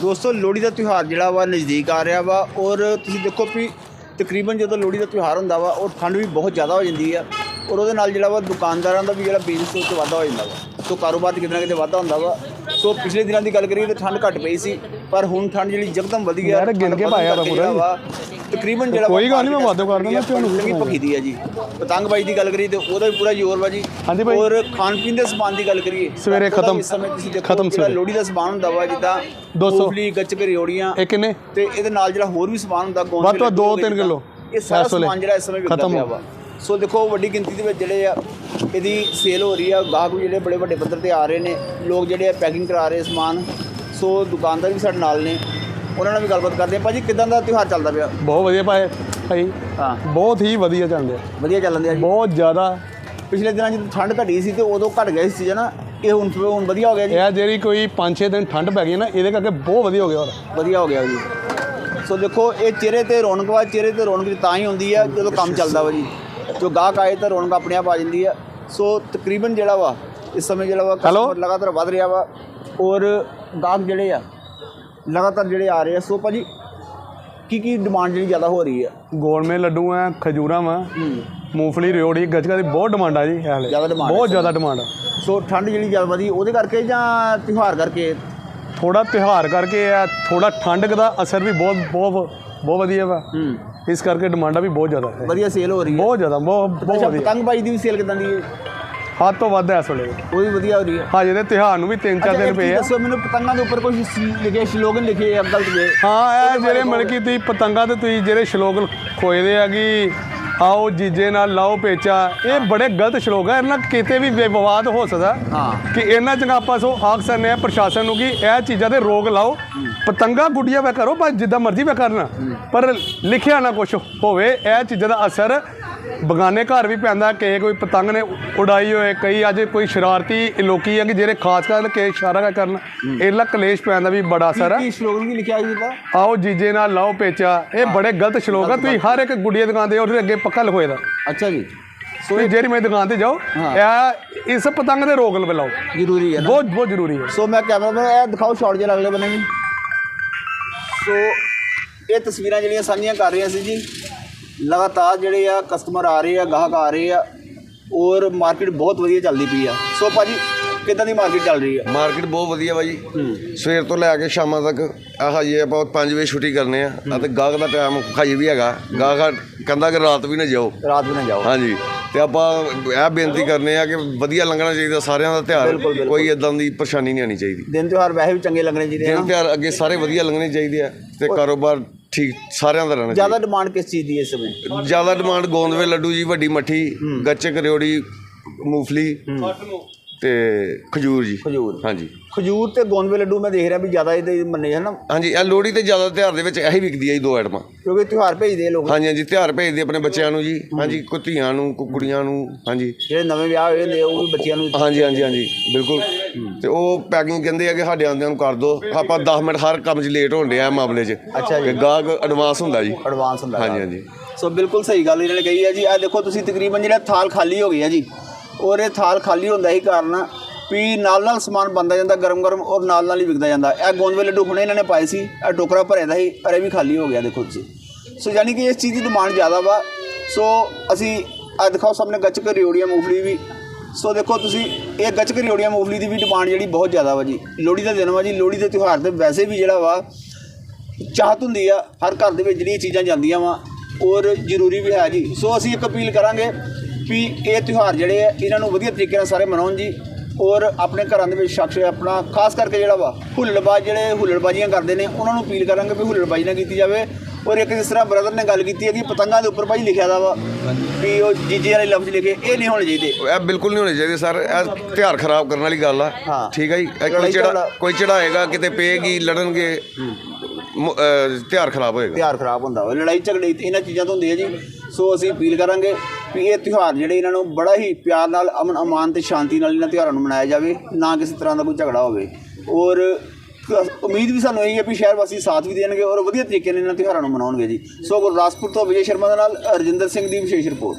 ਦੋਸਤੋ, ਲੋਹੜੀ ਦਾ ਤਿਉਹਾਰ ਜਿਹੜਾ ਵਾ ਨਜ਼ਦੀਕ ਆ ਰਿਹਾ ਵਾ ਔਰ ਤੁਸੀਂ ਦੇਖੋ ਵੀ ਤਕਰੀਬਨ ਜਦੋਂ ਲੋਹੜੀ ਦਾ ਤਿਉਹਾਰ ਹੁੰਦਾ ਵਾ ਉਹ ਠੰਡ ਵੀ ਬਹੁਤ ਜ਼ਿਆਦਾ ਹੋ ਜਾਂਦੀ ਆ, ਔਰ ਉਹਦੇ ਨਾਲ ਜਿਹੜਾ ਵਾ ਦੁਕਾਨਦਾਰਾਂ ਦਾ ਵੀ ਜਿਹੜਾ ਬਿਜ਼ਨਸ ਉਹ 'ਚ ਵਾਧਾ ਹੋ ਜਾਂਦਾ ਵਾ। ਸੋ ਕਾਰੋਬਾਰ 'ਚ ਕਿਤੇ ਨਾ ਕਿਤੇ ਵਾਧਾ ਹੁੰਦਾ ਵਾ। ਸੋ ਪਿਛਲੇ ਦਿਨਾਂ ਦੀ ਗੱਲ ਕਰੀਏ ਤਾਂ ਠੰਡ ਘੱਟ ਪਈ ਸੀ ਪਰ ਹੁਣ ਠੰਡ ਜਿਹੜੀ ਯਕਦਮ ਵਧੀ ਆ ਯਾਰ ਗਿਣ ਕੇ ਪਾਇਆ ਵਾ ਪੂਰਾ ਤਕਰੀਬਨ ਜਿਹੜਾ ਕੋਈ ਗੱਲ ਨੀ, ਮੈਂ ਵਾਧੂ ਕਰ ਦਿੰਦਾ, ਤੁਹਾਨੂੰ ਲੱਗੀ ਭਖੀ ਆ ਜੀ ਪਤੰਗਬਾਜ਼ੀ ਦੀ ਗੱਲ ਕਰੀਏ ਤੇ ਉਹਦਾ ਵੀ ਪੂਰਾ ਜ਼ੋਰ ਵਾ ਜੀ। ਔਰ ਖਾਣ ਪੀਣ ਦੇ ਸਮਾਨ ਦੀ ਗੱਲ ਕਰੀਏ ਸਵੇਰੇ ਖਤਮ। ਖਤਮ ਸਵੇਰੇ। ਲੋਹੜੀ ਦਾ ਸਮਾਨ ਹੁੰਦਾ ਵਾ ਜਿੱਦਾਂ ਦੋ ਸੌ। ਮੂੰਗਫਲੀ ਗੱਚਕ ਰਿਓੜੀਆਂ ਇਹ ਕਿੰਨੇ ਤੇ ਇਹਦੇ ਨਾਲ ਜਿਹੜਾ ਹੋਰ ਵੀ ਸਮਾਨ ਹੁੰਦਾ ਗੋਂਦ ਵੱਧ ਤੋਂ ਵੱਧ ਲੱਡੂ ਦੋ ਹੋ ਗਏ ਤਿੰਨ ਜਿੱਦਾਂ, ਕਿੱਲੋ। ਇਹ ਸਾਰਾ ਸਮਾਨ ਜਿਹੜਾ ਇਸ ਸਮੇਂ ਵਿਕਦਾ ਖਤਮ ਪਿਆ ਹੋ। ਵਾ ਸੋ ਦੇਖੋ ਵੱਡੀ ਗਿਣਤੀ ਦੇ ਵਿੱਚ ਜਿਹੜੇ ਆ ਇਹਦੀ ਸੇਲ ਹੋ ਰਹੀ ਆ ਗਾਹਕ ਵੀ ਜਿਹੜੇ ਬੜੇ ਵੱਡੇ ਪੱਧਰ ਤੇ ਆ ਰਹੇ ਨੇ ਲੋਕ ਜਿਹੜੇ ਆ ਪੈਕਿੰਗ ਕਰਾ ਰਹੇ ਸਮਾਨ ਸੋ ਦੁਕਾਨਦਾਰ ਵੀ ਸਾਡੇ ਨਾਲ ਨੇ ਉਹਨਾਂ ਨਾਲ ਵੀ ਗੱਲਬਾਤ ਕਰਦੇ ਆ। ਭਾਜੀ ਕਿਦਾਂ ਦਾ ਤਿਉਹਾਰ ਚੱਲਦਾ ਪਿਆ? ਬਹੁਤ ਵਧੀਆ ਭਾਈ ਭਾਈ ਹਾਂ। ਬਹੁਤ ਹੀ ਵਧੀਆ ਚੱਲਦੇ। ਆ ਵਧੀਆ ਚੱਲਣ ਦਿਆ ਜੀ। ਬਹੁਤ ਜ਼ਿਆਦਾ। ਪਿਛਲੇ ਦਿਨਾਂ 'ਚ ਠੰਡ ਘਟੀ ਸੀ ਤੇ ਉਦੋਂ ਘਟ ਗਿਆ ਸੀ ਨਾ ਇਹ ਹੁਣ ਹੁਣ ਵਧੀਆ ਹੋ ਗਿਆ ਜੀ। ਇਹ ਜਿਹੜੀ ਕੋਈ 5-6 ਦਿਨ ਠੰਡ ਪੈ ਗਈ ਨਾ ਇਹਦੇ ਕਰਕੇ ਬਹੁਤ ਵਧੀਆ ਹੋ ਗਿਆ ਹੋਰ। ਵਧੀਆ ਹੋ ਗਿਆ ਜੀ। ਸੋ ਦੇਖੋ ਇਹ ਚਿਹਰੇ ਤੇ ਰੌਣਕ ਵਾ ਚਿਹਰੇ ਤੇ ਰੌਣਕ ਤਾਂ ਹੀ ਹੁੰਦੀ ਆ ਜਦੋਂ ਕੰਮ ਚੱਲਦਾ ਵਾ ਜੀ। ਜੋ ਗਾਹਕ ਆਏ ਤਾਂ ਰੌਣਕ ਆਪਣੇ ਆਪ ਆ ਜਾਂਦੀ ਆ ਸੋ ਤਕਰੀਬਨ ਜਿਹੜਾ ਵਾ ਇਸ ਸਮੇਂ ਜਿਹੜਾ ਵਾ customer ਲਗਾਤਾਰ ਵੱਧ ਰਿਹਾ ਵਾ ਔਰ ਗਾਹਕ ਜਿਹੜੇ ਆ ਲਗਾਤਾਰ ਜਿਹੜੇ ਆ ਰਹੇ ਆ ਸੋ ਭਾਜੀ ਕੀ ਕੀ ਡਿਮਾਂਡ ਜਿਹੜੀ ਜ਼ਿਆਦਾ ਹੋ ਰਹੀ ਆ ਗੋਲਮੇ ਲੱਡੂ ਆ ਖਜੂਰਾਂ ਵਾ ਮੂੰਗਫਲੀ ਰਿਓੜੀ ਗੱਜਕਾ ਦੀ ਬਹੁਤ ਡਿਮਾਂਡ ਆ ਜੀ ਹਾਲੇ। ਜ਼ਿਆਦਾ ਆ ਬਹੁਤ ਜ਼ਿਆਦਾ ਡਿਮਾਂਡ ਆ। ਸੋ ਠੰਡ ਜਿਹੜੀ ਜ਼ਿਆਦਾ ਵਧੀ ਉਹਦੇ ਕਰਕੇ ਜਾਂ ਤਿਉਹਾਰ ਕਰਕੇ? ਥੋੜਾ ਤਿਉਹਾਰ ਕਰਕੇ ਆ ਥੋੜਾ ਠੰਡ ਦਾ ਅਸਰ ਵੀ ਬਹੁਤ ਬਹੁਤ ਬਹੁਤ ਵਧੀਆ ਵਾ। ਇਸ ਕਰਕੇ ਡਿਮਾਂਡਾਂ ਵੀ ਬਹੁਤ ਜ਼ਿਆਦਾ ਹੈ। ਵਧੀਆ ਸੇਲ ਹੋ ਰਹੀ ਹੈ। ਬਹੁਤ ਜ਼ਿਆਦਾ ਬਹੁਤ ਬਹੁਤ ਅੱਛਾ ਵਧੀਆ ਪਤੰਗਬਾਜ਼ੀ ਦੀ ਵੀ ਸੇਲ ਕਿਦਾਂ ਦੀ ਹੈ? ਹੱਦ ਤੋਂ ਵੱਧ ਹੈ ਇਸ ਵੇਲੇ। ਉਹ ਵੀ ਵਧੀਆ ਹੋ ਰਹੀ ਹੈ। ਹਜੇ ਦੇ ਤਿਉਹਾਰ ਨੂੰ ਵੀ 3-4 ਅੱਛਾ ਦਿਨ ਪਏ ਆ। ਦੱਸੋ ਮੈਨੂੰ ਪਤੰਗਾਂ ਦੇ ਉੱਪਰ ਕੋਈ ਲਿਖੇ ਸ਼ਲੋਗਨ ਲਿਖੇ ਆ ਗਲਤ ਵੇ ਹਾਂ ਇਹ ਜਿਹੜੇ ਕਿ ਤੁਸੀਂ ਪਤੰਗਾਂ ਤੇ ਤੁਸੀਂ ਜਿਹੜੇ ਸ਼ਲੋਕ ਖੋਏਦੇ ਆ ਕਿ ਆਓ ਜੀਜੇ ਨਾਲ ਲਾਓ ਪੇਚਾ। ਇਹ ਬੜੇ ਗਲਤ ਸ਼ਲੋਕ ਆ ਇਹਨਾਂ ਕਿਤੇ ਵੀ ਵਿਵਾਦ ਹੋ ਸਕਦਾ। ਹਾਂ। ਕਿ ਇਹਨਾਂ ਚੰਗਾ ਆਪਾਂ ਸੋ ਆਖ ਸਕਨੇ ਆ ਪ੍ਰਸ਼ਾਸਨ ਨੂੰ ਕਿ ਇਹ ਚੀਜ਼ਾਂ ਤੇ ਰੋਕ ਲਾਓ। ਪਤੰਗਾ ਗੁੱਡੀਆਂ ਵੇ ਕਰੋ ਪਰ ਜਿੱਦਾਂ ਮਰਜ਼ੀ ਵੇ ਕਰਨਾ। ਪਰ ਲਿਖਿਆ ਨਾ ਕੁਝ ਹੋਵੇ ਇਹ ਚੀਜ਼ਾਂ ਦਾ ਅਸਰ ਬਗਾਨੇ ਘਰ ਵੀ ਪੈਂਦਾ ਕਿ ਕੋਈ ਪਤੰਗ ਨੇ ਉਡਾਈ ਹੋਏ ਕਈ ਅੱਜ ਕੋਈ ਸ਼ਰਾਰਤੀ ਲੋਕੀ ਆ ਕਿ ਜਿਹੜੇ ਖਾਸ ਕਰ ਕੇ ਇਸ਼ਾਰਾ ਕਰਨ ਇਹਲਾ ਕਲੇਸ਼ ਪੈਂਦਾ ਵੀ ਬੜਾ ਅਸਰ ਹੈ ਕੀ ਸ਼ਲੋਗਨ ਕੀ ਲਿਖਿਆ ਜੀ ਇਹਦਾ? ਆਓ ਜੀਜੇ ਨਾਲ ਲਾਓ ਪੇਚਾ ਇਹ ਬੜੇ ਗਲਤ ਸ਼ਲੋਕ ਆ ਤੁਸੀਂ ਹਰ ਇੱਕ ਗੁੱਡੀਆਂ ਦੁਕਾਨ ਤੇ ਉਹਦੇ ਅੱਗੇ ਪੱਕਾ ਲਿਖੋਏ ਦਾ ਅੱਛਾ ਜੀ। ਤੁਸੀਂ ਜਿਹੜੀ ਮੇਰੀ ਦੁਕਾਨ ਤੇ ਜਾਓ ਇਹ ਇਸ ਪਤੰਗ ਦੇ ਰੋਕ ਲਵਾਓ ਜ਼ਰੂਰੀ ਹੈ ਨਾ। ਬਹੁਤ ਬਹੁਤ ਜ਼ਰੂਰੀ ਹੈ। ਸੋ ਮੈਂ ਕੈਮਰਾਮੈਨ ਇਹ ਦਿਖਾਓ ਸ਼ਾਟ ਜਿਹਾ ਅਗਲੇ ਬੰਨੇ ਵੀ। ਸੋ ਇਹ ਤਸਵੀਰਾਂ ਜਿਹੜੀਆਂ ਸਾਂਝੀਆਂ ਕਰ ਰਹੇ ਸੀ ਜੀ ਲਗਾਤਾਰ ਜਿਹੜੇ ਆ ਕਸਟਮਰ ਆ ਰਹੇ ਆ ਗਾਹਕ ਆ ਰਹੇ ਆ ਔਰ ਮਾਰਕੀਟ ਬਹੁਤ ਵਧੀਆ ਚੱਲਦੀ ਪਈ ਆ। ਸੋ ਭਾਜੀ ਕਿੱਦਾਂ ਦੀ ਮਾਰਕੀਟ ਚੱਲ ਰਹੀ ਆ? ਮਾਰਕੀਟ ਬਹੁਤ ਵਧੀਆ ਜੀ ਸਵੇਰ ਤੋਂ ਲੈ ਕੇ ਸ਼ਾਮਾਂ ਤੱਕ ਆਹ ਜੀ ਆਪਾਂ 5 ਵਜੇ ਛੁੱਟੀ ਕਰਨੇ ਆ ਅਤੇ ਗਾਹਕ ਦਾ ਟਾਈਮ ਖਾਈ ਵੀ ਹੈਗਾ। ਗਾਹਕ ਕਹਿੰਦਾ ਕਿ ਰਾਤ ਵੀ ਨਾ ਜਾਓ। ਰਾਤ ਵੀ ਨਾ ਜਾਓ। ਹਾਂਜੀ। ਤੇ ਆਪਾਂ ਇਹ ਬੇਨਤੀ ਕਰਨੇ ਆ ਕਿ ਵਧੀਆ ਲੰਘਣਾ ਚਾਹੀਦਾ ਸਾਰਿਆਂ ਦਾ ਤਿਉਹਾਰ ਕੋਈ ਇਦਾਂ ਦੀ ਪਰੇਸ਼ਾਨੀ ਨਹੀਂ ਆਣੀ ਚਾਹੀਦੀ। ਦਿਨ ਤਿਉਹਾਰ ਵੈਸੇ ਵੀ ਚੰਗੇ ਲੱਗਣੇ ਚਾਹੀਦੇ ਆ ਦਿਨ ਤਿਉਹਾਰ ਅੱਗੇ ਸਾਰੇ ਵਧੀਆ ਲੰਘਣੇ ਚਾਹੀਦੇ ਆ ਤੇ ਕਾਰੋਬਾਰ ਠੀਕ ਸਾਰਿਆਂ ਦਾ ਰਹਿਣਾ ਜ਼ਿਆਦਾ ਡਿਮਾਂਡ ਕਿਸ ਚੀਜ਼ ਦੀ ਹੈ ਇਸ ਸਮੇਂ? ਚਾਹੀਦਾ ਜ਼ਿਆਦਾ ਡਿਮਾਂਡ ਗੋਂਦਵੇ ਲੱਡੂ ਜੀ ਵੱਡੀ ਮੱਠੀ ਗੱਚਕ ਰਿਓੜੀ ਮੂੰਗਫਲੀ। ਤੇ ਖਜੂਰ ਜੀ। ਖਜੂਰ। ਹਾਂਜੀ। ਖਜੂਰ ਤੇ ਗੋਂਦਵੇ ਲੱਡੂ ਮੈਂ ਦੇਖ ਰਿਹਾ ਵੀ ਜ਼ਿਆਦਾ ਇਹਦੇ ਮੰਨੇ ਹਨ। ਹਾਂਜੀ ਇਹ ਲੋਹੜੀ ਤੇ ਜ਼ਿਆਦਾ ਤਿਉਹਾਰ ਦੇ ਵਿੱਚ ਇਹੀ ਵਿਕਦੀ ਹੈ ਜੀ ਦੋ ਆਈਟਮਾਂ ਕਿਉਂਕਿ ਤਿਉਹਾਰ ਭੇਜਦੇ ਆ ਲੋਕ। ਹਾਂਜੀ ਹਾਂਜੀ ਤਿਉਹਾਰ ਭੇਜਦੇ ਆਪਣੇ ਬੱਚਿਆਂ ਨੂੰ ਜੀ। ਹਾਂਜੀ ਕੋਈ ਧੀਆਂ ਨੂੰ ਕੋਈ ਕੁੜੀਆਂ ਨੂੰ ਹਾਂਜੀ। ਜਿਹੜੇ ਨਵੇਂ ਵਿਆਹ ਹੋਏ ਹੁੰਦੇ ਆ, ਉਹ ਵੀ ਬੱਚਿਆਂ ਨੂੰ ਹਾਂਜੀ ਹਾਂਜੀ ਹਾਂਜੀ ਬਿਲਕੁਲ। ਤੇ ਉਹ ਪੈਕਿੰਗ ਕਹਿੰਦੇ ਆ ਕਿ ਸਾਡੇ ਆਂਦਿਆਂ ਨੂੰ ਕਰ ਦਿਓ ਆਪਾਂ 10 ਮਿੰਟ ਹਰ ਕੰਮ 'ਚ ਲੇਟ ਹੋਣ ਡਿਆ ਮਾਮਲੇ 'ਚ। ਅੱਛਾ ਜੀ। ਕਿ ਗਾਹਕ ਐਡਵਾਂਸ ਹੁੰਦਾ ਜੀ। ਐਡਵਾਂਸ ਹੁੰਦਾ ਹਾਂਜੀ। ਹਾਂਜੀ। ਸੋ ਬਿਲਕੁਲ ਸਹੀ ਗੱਲ ਇਹਨਾਂ ਨੇ ਕਹੀ ਹੈ ਜੀ। ਆ ਦੇਖੋ ਤੁਸੀਂ ਤਕਰੀਬਨ ਜਿਹੜਾ ਥਾਲ ਖਾਲੀ ਹੋ ਗਿਆ ਜੀ। ਔਰ ਇਹ ਥਾਲ ਖਾਲੀ ਹੁੰਦਾ ਹੀ ਕਾਰਨ ਵੀ ਨਾਲ ਨਾਲ ਸਮਾਨ ਬੰਦਾ ਜਾਂਦਾ, ਗਰਮ ਗਰਮ ਔਰ ਨਾਲ ਨਾਲ ਹੀ ਵਿਕਦਾ ਜਾਂਦਾ। ਇਹ ਗੋਂਦਵੇ ਲੱਡੂ ਹੁਣੇ ਇਹਨਾਂ ਨੇ ਪਾਏ ਸੀ, ਇਹ ਟੋਕਰਾ ਭਰਿਆ ਦਾ ਸੀ ਅਰੇ ਵੀ ਖਾਲੀ ਹੋ ਗਿਆ ਦੇਖੋ ਤੁਸੀਂ ਸੋ ਯਾਨੀ ਕਿ ਇਸ ਚੀਜ਼ ਦੀ ਡਿਮਾਂਡ ਜ਼ਿਆਦਾ ਵਾ। ਸੋ ਅਸੀਂ ਆ ਦਿਖਾਓ ਸਾਹਮਣੇ ਗੱਚਕ ਰਿਓੜੀਆਂ ਮੂੰਗਫਲੀ ਵੀ। ਸੋ ਦੇਖੋ ਤੁਸੀਂ, ਇਹ ਗੱਚਕ ਰਿਓੜੀਆਂ ਮੂੰਗਫਲੀ ਦੀ ਵੀ ਡਿਮਾਂਡ ਜਿਹੜੀ ਬਹੁਤ ਜ਼ਿਆਦਾ ਵਾ ਜੀ। ਲੋਹੜੀ ਦਾ ਦਿਨ ਵਾ ਜੀ, ਲੋਹੜੀ ਦੇ ਤਿਉਹਾਰ ਤੇ ਵੈਸੇ ਵੀ ਜਿਹੜਾ ਵਾ, ਚਾਹਤ ਹੁੰਦੀ ਆ, ਹਰ ਘਰ ਦੇ ਵਿੱਚ ਜਿਹੜੀਆਂ ਚੀਜ਼ਾਂ ਜਾਂਦੀਆਂ ਵਾ, ਔਰ ਜ਼ਰੂਰੀ ਵੀ ਹੈ ਜੀ। ਸੋ ਅਸੀਂ ਇੱਕ ਅਪੀਲ ਕਰਾਂਗੇ ਵੀ ਇਹ ਤਿਉਹਾਰ ਜਿਹੜੇ ਆ ਇਹਨਾਂ ਨੂੰ ਵਧੀਆ ਤਰੀਕੇ ਨਾਲ ਸਾਰੇ ਮਨਾਉਣ ਜੀ। ਔਰ ਆਪਣੇ ਘਰਾਂ ਦੇ ਵਿੱਚ ਸ਼ਖਸ ਆਪਣਾ ਖਾਸ ਕਰਕੇ ਜਿਹੜਾ ਵਾ ਹੁੱਲੜਬਾਜ਼ ਜਿਹੜੇ ਹੁੱਲੜਬਾਜ਼ੀਆਂ ਕਰਦੇ ਨੇ ਉਹਨਾਂ ਨੂੰ ਅਪੀਲ ਕਰਾਂਗੇ ਵੀ ਹੁੱਲੜਬਾਜ਼ੀ ਨਾ ਕੀਤੀ ਜਾਵੇ। ਔਰ ਇੱਕ ਜਿਸ ਤਰ੍ਹਾਂ ਬ੍ਰਦਰ ਨੇ ਗੱਲ ਕੀਤੀ ਹੈ ਕਿ ਪਤੰਗਾਂ ਦੇ ਉੱਪਰ ਭਾਈ ਲਿਖਿਆ ਦਾ ਵਾ ਵੀ ਉਹ ਜੀਜੇ ਵਾਲੇ ਲਫ਼ਜ਼ ਲਿਖੇ ਇਹ ਨਹੀਂ ਹੋਣੇ ਚਾਹੀਦੇ। ਇਹ ਬਿਲਕੁਲ ਨਹੀਂ ਹੋਣੇ ਚਾਹੀਦੇ ਸਰ। ਇਹ ਤਿਉਹਾਰ ਖਰਾਬ ਕਰਨ ਵਾਲੀ ਗੱਲ ਆ। ਠੀਕ ਹੈ ਜੀ। ਇਹ ਕੋਈ ਚੜਾ। ਕੋਈ ਚੜਾਏਗਾ ਕਿਤੇ ਪਏਗੀ ਲੜਨਗੇ ਤਿਉਹਾਰ ਖਰਾਬ ਹੋਏਗਾ। ਤਿਉਹਾਰ ਖਰਾਬ ਹੁੰਦਾ ਵਾ ਲੜਾਈ ਝਗੜੇ ਇਹਨਾਂ ਚੀਜ਼ਾਂ ਤੋਂ ਹੁੰਦੀ ਹੈ ਜੀ। ਸੋ ਅਸੀਂ ਅਪੀਲ ਕਰਾਂਗੇ ਵੀ ਇਹ ਤਿਉਹਾਰ ਜਿਹੜੇ ਇਹਨਾਂ ਨੂੰ ਬੜਾ ਹੀ ਪਿਆਰ ਨਾਲ, ਅਮਨ ਅਮਾਨ ਤੇ ਸ਼ਾਂਤੀ ਨਾਲ ਇਹਨਾਂ ਤਿਉਹਾਰਾਂ ਨੂੰ ਮਨਾਇਆ ਜਾਵੇ, ਨਾ ਕਿਸੇ ਤਰ੍ਹਾਂ ਦਾ ਕੋਈ ਝਗੜਾ ਹੋਵੇ। ਔਰ ਉਮੀਦ ਵੀ ਸਾਨੂੰ ਇਹੀ ਹੈ ਵੀ ਸ਼ਹਿਰ ਵਾਸੀ ਸਾਥ ਵੀ ਦੇਣਗੇ ਔਰ ਵਧੀਆ ਤਰੀਕੇ ਨਾਲ ਇਹਨਾਂ ਤਿਉਹਾਰਾਂ ਨੂੰ ਮਨਾਉਣਗੇ ਜੀ। ਸੋ ਗੁਰਦਾਸਪੁਰ ਤੋਂ ਵਿਜੇ ਸ਼ਰਮਾ ਦੇ ਨਾਲ ਰਜਿੰਦਰ ਸਿੰਘ ਦੀ ਵਿਸ਼ੇਸ਼ ਰਿਪੋਰਟ।